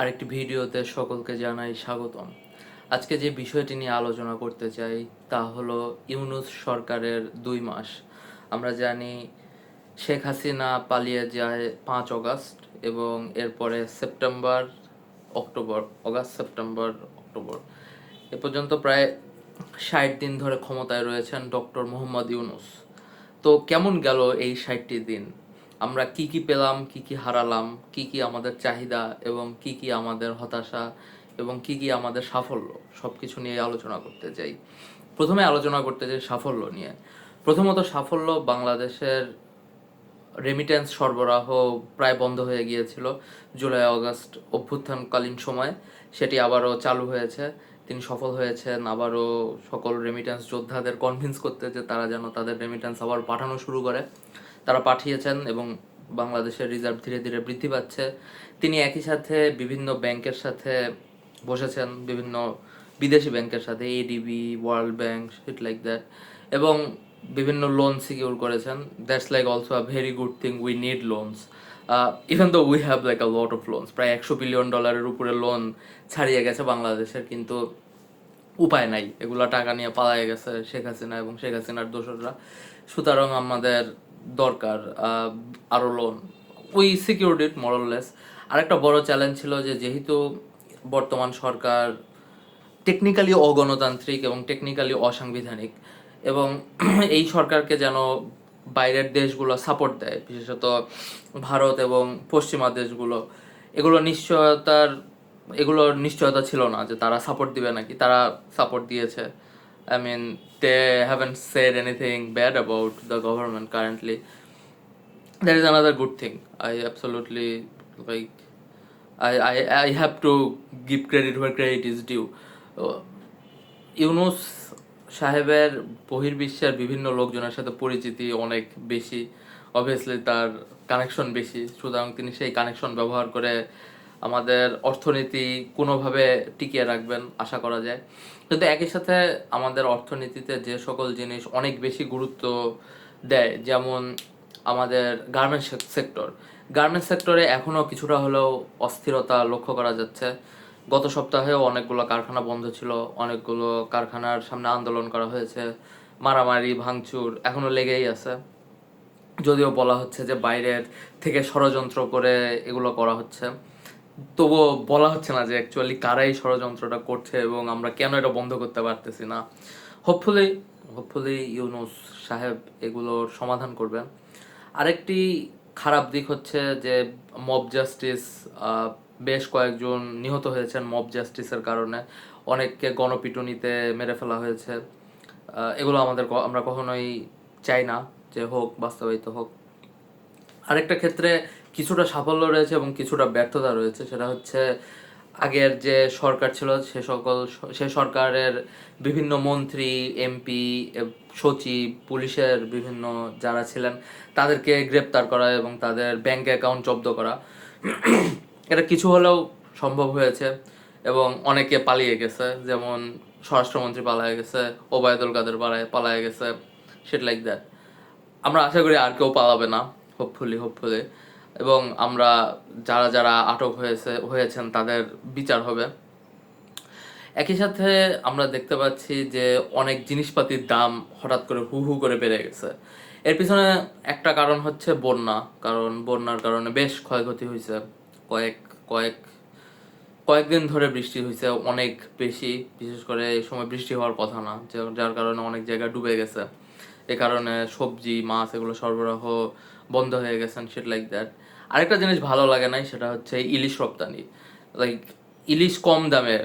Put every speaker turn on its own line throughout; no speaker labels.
আরেকটি ভিডিওতে সকলকে জানাই স্বাগতম। আজকে যে বিষয়টি নিয়ে আলোচনা করতে চাই তা হলো ইউনুস সরকারের দুই মাস। আমরা জানি শেখ হাসিনা পালিয়ে যায় পাঁচ অগাস্ট এবং এরপরে September, October, August, September, October. এ পর্যন্ত প্রায় ষাট দিন ধরে ক্ষমতায় রয়েছেন ডক্টর মোহাম্মদ ইউনুস। তো কেমন গেল এই ষাটটি দিন? আমরা কি কি পেলাম, কি কি হারালাম, কি কি আমাদের চাহিদা এবং কি কি আমাদের হতাশা এবং কি কি আমাদের সাফল্য সব কিছু নিয়ে আলোচনা করতে চাই। প্রথমে আলোচনা করতে চাই সাফল্য নিয়ে। প্রথমত সাফল্য বাংলাদেশের রেমিটেন্স সরবরাহ প্রায় বন্ধ হয়ে গিয়েছিল জুলাই, আগস্ট অভ্যুত্থানকালীন সময়। সেটি আবারও চালু হয়েছে। তিনি সফল হয়েছেন, আবারও সকল রেমিটেন্স যোদ্ধাদের কনভিন্স করতে যে তারা যেন তাদের রেমিটেন্স আবার পাঠানো শুরু করে। তারা পাঠিয়েছেন এবং বাংলাদেশের রিজার্ভ ধীরে ধীরে বৃদ্ধি পাচ্ছে। তিনি একই সাথে বিভিন্ন ব্যাংকের সাথে বসেছেন, বিভিন্ন বিদেশি ব্যাংকের সাথে ADB world bank shit like that এবং বিভিন্ন লোন সিকিউর করেছেন। That's like also a very good thing we need loans even though we have like a lot of loans প্রায় একশো বিলিয়ন ডলারের উপরে লোন ছাড়িয়ে গেছে বাংলাদেশের, কিন্তু উপায় নাই। এগুলো টাকা নিয়ে পালায় গেছে শেখ হাসিনা এবং শেখ হাসিনার দোসররা। সুতরাং আমাদের দরকার আহ, আরও লোন উই সিকিউরড ইট মরললেস আরেকটা বড় চ্যালেঞ্জ ছিল যে যেহেতু বর্তমান সরকার টেকনিক্যালি অগণতান্ত্রিক এবং টেকনিক্যালি অসাংবিধানিক এবং এই সরকারকে যেন বাইরের দেশগুলো সাপোর্ট দেয় বিশেষত ভারত এবং পশ্চিমা দেশগুলো এগুলো নিশ্চয়তার এগুলোর নিশ্চয়তা ছিল না যে তারা সাপোর্ট দিবে নাকি তারা সাপোর্ট দিয়েছে। I mean they haven't said anything bad about the government currently that is another good thing. I absolutely like i i, I have to give credit where credit is due. Uh, Yunus সাহেবের বহির্বিশ্বের বিভিন্ন লোকজনের সাথে পরিচিতি অনেক বেশি। Obviously তার connection বেশি। সুতরাং তিনি সেই কানেকশন ব্যবহার করে আমাদের অর্থনীতি কোনোভাবে টিকিয়ে রাখবেন, আশা করা যায়। কিন্তু একই সাথে আমাদের অর্থনীতিতে যে সকল জিনিস অনেক বেশি গুরুত্ব দেয়, যেমন আমাদের গার্মেন্টস সেক্টর গার্মেন্টস সেক্টরে এখনও কিছুটা হলেও অস্থিরতা লক্ষ্য করা যাচ্ছে। গত সপ্তাহেও অনেকগুলো কারখানা বন্ধ ছিল, অনেকগুলো কারখানার সামনে আন্দোলন করা হয়েছে, মারামারি, ভাঙচুর এখনও লেগেই আছে। যদিও বলা হচ্ছে যে বাইরের থেকে ষড়যন্ত্র করে এগুলো করা হচ্ছে। তবুও বলা হচ্ছে না যে অ্যাকচুয়ালি কারাই ষড়যন্ত্রটা করছে এবং আমরা কেন এটা বন্ধ করতে পারতেছি না। হোপফুলি হোপফুলি ইউনুস সাহেব এগুলোর সমাধান করবেন। আরেকটি খারাপ দিক হচ্ছে যে মব জাস্টিস বেশ কয়েকজন নিহত হয়েছেন মব জাস্টিসের কারণে। অনেককে গণপিটুনিতে মেরে ফেলা হয়েছে। এগুলো আমাদের আমরা কখনোই চাই না যে হোক, বাস্তবায়িত হোক। আরেকটা ক্ষেত্রে কিছুটা সাফল্য রয়েছে এবং কিছুটা ব্যর্থতা রয়েছে। সেটা হচ্ছে, আগের যে সরকার ছিল, সে সকল সে সরকারের বিভিন্ন মন্ত্রী, এমপি সচিব, পুলিশের বিভিন্ন যারা ছিলেন, তাদেরকে গ্রেপ্তার করা এবং তাদের ব্যাংক অ্যাকাউন্ট জব্দ করা। এটা কিছু হলেও সম্ভব হয়েছে এবং অনেকে পালিয়ে গেছে। যেমন স্বরাষ্ট্রমন্ত্রী পালায় গেছে, ওবায়দুল কাদের পালায় পালায় গেছে সেট লাইক দ্যাট আমরা আশা করি আর কেউ পালাবে না হোপফুলি হোপফুলি এবং আমরা যারা যারা আটক হয়েছে, হয়েছেন তাদের বিচার হবে। একই সাথে আমরা দেখতে পাচ্ছি যে অনেক জিনিসপাতির দাম হঠাৎ করে হু হু করে বেড়ে গেছে। এর পিছনে একটা কারণ হচ্ছে বন্যা, কারণ বন্যার কারণে বেশ ক্ষয়ক্ষতি হয়েছে। কয়েক কয়েক, কয়েকদিন ধরে বৃষ্টি হয়েছে, অনেক বেশি, বিশেষ করে এই সময় বৃষ্টি হওয়ার কথা না যার কারণে অনেক জায়গা ডুবে গেছে। এ কারণে সবজি, মাছ এগুলো সরবরাহ বন্ধ হয়ে গেছেন সেট লাইক দ্যাট আরেকটা জিনিস ভালো লাগে নাই, সেটা হচ্ছে ইলিশ রপ্তানি। লাইক ইলিশ কম দামে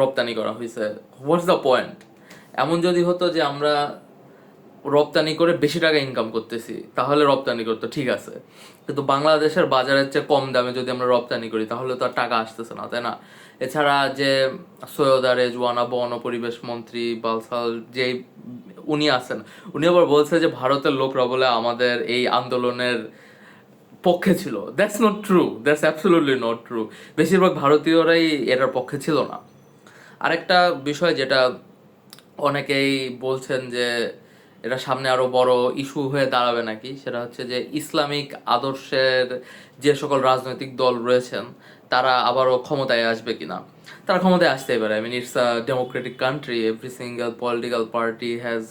রপ্তানি করা হয়েছে হোয়াটস দ্য পয়েন্ট এমন যদি হতো যে আমরা রপ্তানি করে বেশি টাকা ইনকাম করতেছি, তাহলে রপ্তানি করতো, ঠিক আছে। কিন্তু বাংলাদেশের বাজারের চেয়ে কম দামে যদি আমরা রপ্তানি করি, তাহলে তো আর টাকা আসতেছে না, তাই না? এছাড়া যে সৈয়দ আরেজ, ওয়ানা বন পরিবেশ মন্ত্রী, বালসাল যে উনি আছেন, উনি আবার বলছে যে ভারতের লোকরা বলে আমাদের এই আন্দোলনের পক্ষে ছিল। That's not true that's absolutely not true বেশিরভাগ ভারতীয়রাই এটার পক্ষে ছিল না। আরেকটা বিষয় যেটা অনেকেই বলছেন যে এটা সামনে আরও বড় ইস্যু হয়ে দাঁড়াবে নাকি, সেটা হচ্ছে যে ইসলামিক আদর্শের যে সকল রাজনৈতিক দল রয়েছেন, তারা আবারও ক্ষমতায় আসবে কিনা? তারা ক্ষমতায় আসতেই পারে। I mean it's a democratic country every single political party has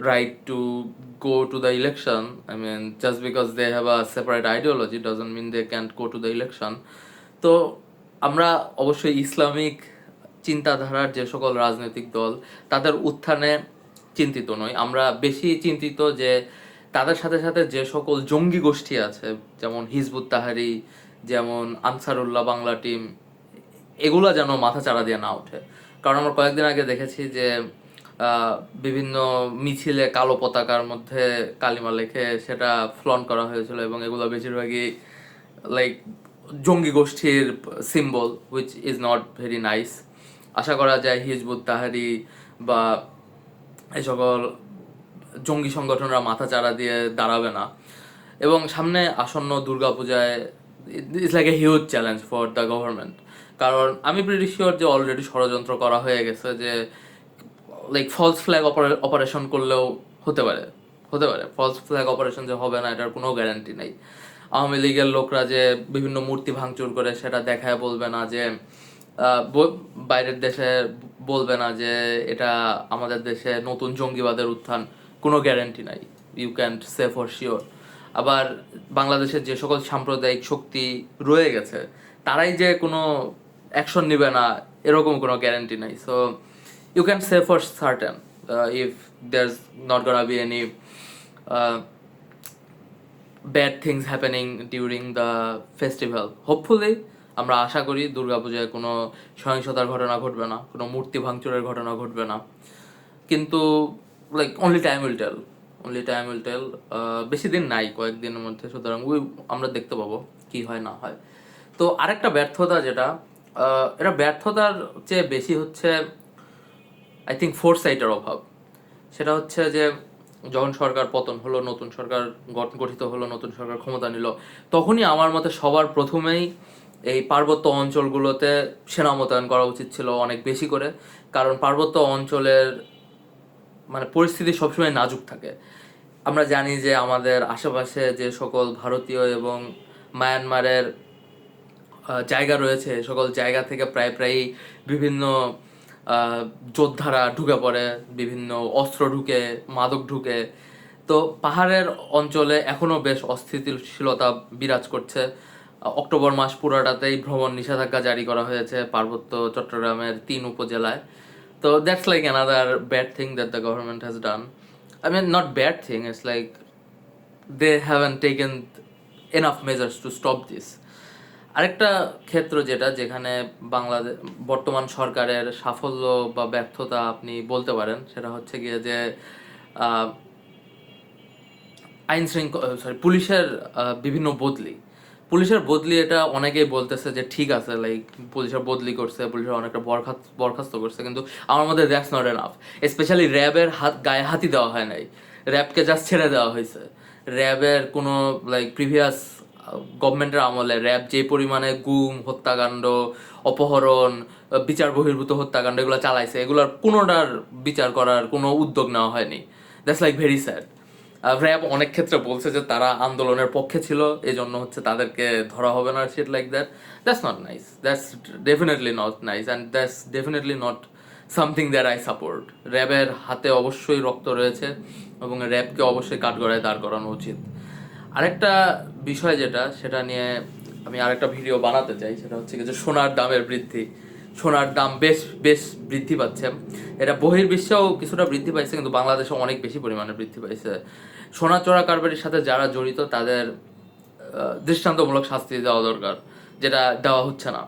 right to go to the election. I mean, just because they have a separate ideology doesn't mean they can't go to the election. তো আমরা অবশ্যই Islamic চিন্তাধারার যে সকল রাজনৈতিক দল তাদের উত্থানে চিন্তিত নই আমরা বেশি চিন্তিত যে তাদের সাথে সাথে যে সকল জঙ্গি গোষ্ঠী আছে যেমন হিজবুত তাহারি যেমন আনসারুল্লাহ বাংলা টিম এগুলা যেন মাথা চাড়া দিয়ে না ওঠে কারণ আমরা কয়েকদিন আগে দেখেছি যে বিভিন্ন মিছিলে কালো পতাকার মধ্যে কালিমা লেখে সেটা ফ্লন করা হয়েছিল এবং এগুলো বেশিরভাগই লাইক জঙ্গি গোষ্ঠীর symbol which is not very nice আশা করা যায় হিজবুত তাহারি বা এই সকল জঙ্গি সংগঠনরা মাথা চাড়া দিয়ে দাঁড়াবে না। এবং সামনে আসন্ন দুর্গাপূজায় it's like a huge challenge for the government কারণ আমি প্রিটি শিওর যে অলরেডি ষড়যন্ত্র করা হয়ে গেছে যে লাইক ফলস ফ্ল্যাগ অপারেশন করলেও হতে পারে হতে পারে। ফলস ফ্ল্যাগ অপারেশন যে হবে না, এটার কোনো গ্যারান্টি নেই। আওয়ামী লীগের লোকরা যে বিভিন্ন মূর্তি ভাঙচুর করে সেটা দেখায় বলবে না যে বাইরের দেশে বলবে না যে এটা আমাদের দেশে নতুন জঙ্গিবাদের উত্থান, কোনো গ্যারান্টি নাই। You can say for sure আবার বাংলাদেশের যে সকল সাম্প্রদায়িক শক্তি রয়ে গেছে, তারাই যে কোনো অ্যাকশন নেবে না, এরকম কোনো গ্যারান্টি নাই। So you can say for certain uh, if there's not gonna be any uh, bad things happening during the festival. Hopefully আমরা আশা করি দুর্গাপূজায় কোনো সহিংসতার ঘটনা ঘটবে না কোনো মূর্তি ভাঙচুরের ঘটনা ঘটবে না। কিন্তু like only time will tell only time will tell বেশি দিন নাই কয়েকদিনের মধ্যে। সুতরাং ওই আমরা দেখতে পাবো কি হয় না হয়। তো আরেকটা ব্যর্থতা যেটা এটা ব্যর্থতার চেয়ে বেশি হচ্ছে আই থিঙ্ক ফোর সাইটের অভাব। সেটা হচ্ছে যে, যখন সরকার পতন হলো, নতুন সরকার গঠ- গঠিত হলো, নতুন সরকার ক্ষমতা নিল, তখনই আমার মতে সবার প্রথমেই এই পার্বত্য অঞ্চলগুলোতে সেনা মোতায়েন করা উচিত ছিল অনেক বেশি করে। কারণ পার্বত্য অঞ্চলের মানে পরিস্থিতি সবসময় নাজুক থাকে। আমরা জানি যে আমাদের আশেপাশে যে সকল ভারতীয় এবং মায়ানমারের জায়গা রয়েছে সকল জায়গা থেকে প্রায় প্রায়ই বিভিন্ন যোদ্ধারা ঢুকে পড়ে, বিভিন্ন অস্ত্র ঢুকে, মাদক ঢুকে। তো পাহাড়ের অঞ্চলে এখনও বেশ অস্থিতিশীলতা বিরাজ করছে। অক্টোবর মাস পুরোটাতেই ভ্রমণ নিষেধাজ্ঞা জারি করা হয়েছে পার্বত্য চট্টগ্রামের তিন উপজেলায়। তো that's like another bad thing that the government has done I mean not bad thing it's like they haven't taken enough measures to stop this আরেকটা ক্ষেত্র যেটা যেখানে বাংলাদেশ বর্তমান সরকারের সাফল্য বা ব্যর্থতা আপনি বলতে পারেন, সেটা হচ্ছে গিয়ে যে আইন শৃঙ্খলা সরি পুলিশের বিভিন্ন বদলি। পুলিশের বদলি এটা অনেকেই বলতেছে যে ঠিক আছে লাইক পুলিশের বদলি করছে, পুলিশের অনেকটা বরখাস্ত বরখাস্ত করছে, কিন্তু আমার মধ্যে দ্যাটস নট এনাফ স্পেশালি র্যাবের হাত, গায়ে হাতি দেওয়া হয় নাই। র্যাবকে জাস্ট ছেড়ে দেওয়া হয়েছে। র্যাবের কোনো লাইক প্রিভিয়াস গভর্নমেন্টের আমলে র্যাব যে পরিমাণে গুম, হত্যাকাণ্ড, অপহরণ বিচার বহির্ভূত হত্যাকাণ্ড এগুলো চালাইছে, এগুলোর কোনোটার বিচার করার কোনো উদ্যোগ নেওয়া হয়নি। That's like very sad RAB অনেক ক্ষেত্রে বলছে যে তারা আন্দোলনের পক্ষে ছিল এই জন্য হচ্ছে তাদেরকে ধরা হবে না shit like that that's not nice that's definitely not nice and that's definitely not something that I support র্যাবের হাতে অবশ্যই রক্ত রয়েছে এবং র্যাবকে অবশ্যই কাঠগড়ায় দাঁড় করানো উচিত। আরেকটা বিষয় যেটা, সেটা নিয়ে আমি আরেকটা ভিডিও বানাতে চাই, সেটা হচ্ছে যে সোনার দামের বৃদ্ধি। সোনার দাম বেশ বেশ বৃদ্ধি পাচ্ছে। এটা বহির্বিশ্বেও কিছুটা বৃদ্ধি পাইছে, কিন্তু বাংলাদেশে অনেক বেশি পরিমাণে বৃদ্ধি পাইছে। সোনা চোরা কারবারির সাথে যারা জড়িত, তাদের দৃষ্টান্তমূলক শাস্তি দেওয়া দরকার, যেটা দেওয়া হচ্ছে না।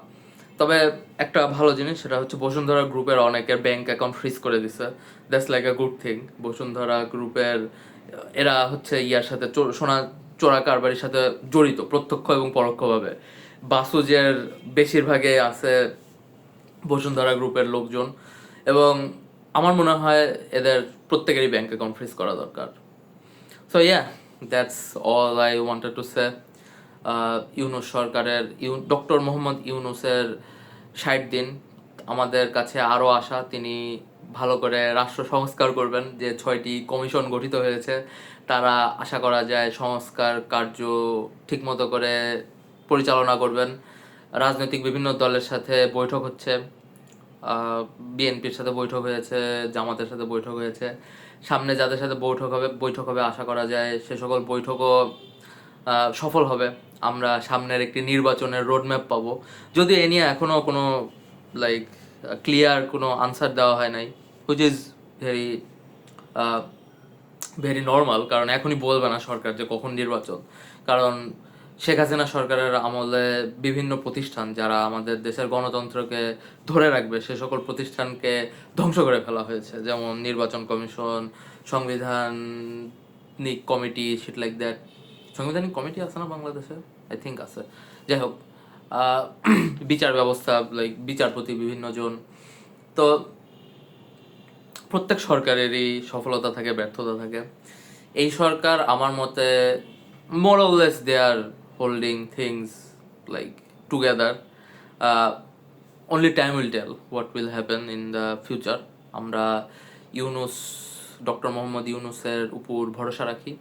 তবে একটা ভালো জিনিস, সেটা হচ্ছে বসুন্ধরা গ্রুপের অনেকের ব্যাংক অ্যাকাউন্ট ফ্রিজ করে দিছে। That's like a good thing Bashundhara গ্রুপের, এরা হচ্ছে ইয়ার সাথে সোনা চোরা কারবারির সাথে জড়িত, প্রত্যক্ষ এবং পরোক্ষভাবে। বাসুজের বেশিরভাগে আছে বসুন্ধরা গ্রুপের লোকজন এবং আমার মনে হয় এদের প্রত্যেকেরই ব্যাংক অ্যাকাউন্ট ফ্রিজ করা দরকার। So yeah that's all I wanted to say Yunus সরকারের, ইউ ডক্টর মোহাম্মদ ইউনুসের ষাট দিন, আমাদের কাছে আরও আশা, তিনি ভালো করে রাষ্ট্র সংস্কার করবেন যে ছয়টি কমিশন গঠিত হয়েছে। তারা আশা করা যায় সংস্কার কার্য ঠিকমতো করে পরিচালনা করবেন। রাজনৈতিক বিভিন্ন দলের সাথে বৈঠক হচ্ছে। বিএনপির সাথে বৈঠক হয়েছে, জামাতের সাথে বৈঠক হয়েছে। সামনে যাদের সাথে বৈঠক হবে বৈঠক হবে আশা করা যায় সে সকল বৈঠকও সফল হবে। আমরা সামনের একটি নির্বাচনের রোডম্যাপ পাবো। যদিও এ নিয়ে এখনও কোনো লাইক ক্লিয়ার কোনো আনসার দেওয়া হয় নাই। Which is very very normal কারণ এখনই বলবে না সরকার যে কখন নির্বাচন। কারণ শেখ হাসিনা সরকারের আমলে বিভিন্ন প্রতিষ্ঠান যারা আমাদের দেশের গণতন্ত্রকে ধরে রাখবে, সে সকল প্রতিষ্ঠানকে ধ্বংস করে ফেলা হয়েছে। যেমন নির্বাচন কমিশন, সংবিধানিক কমিটি শিট লাইক দ্যাট সংবিধানিক কমিটি আছে না বাংলাদেশে? আই থিঙ্ক আছে। যাই হোক বিচার ব্যবস্থা লাইক বিচারপতি বিভিন্ন জন। তো প্রত্যেক সরকারেরই সফলতা থাকে ব্যর্থতা থাকে। এই সরকার আমার মতে more or less they are holding things like together only time will tell what will happen in the future আমরা ইউনুস ডক্টর মোহাম্মদ ইউনুসের উপর ভরসা রাখি।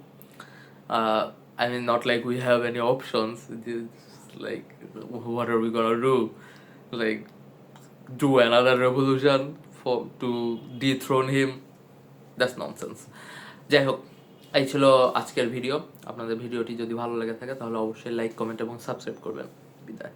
Uh, I mean, not like we have any options. It is like, what are we gonna do? Like, do to dethrone him that's nonsense যাই হোক, এই ছিল আজকের ভিডিও আপনাদের ভিডিওটি যদি ভালো লেগে থাকে, তাহলে অবশ্যই লাইক কমেন্ট এবং সাবস্ক্রাইব করবেন। বিদায়।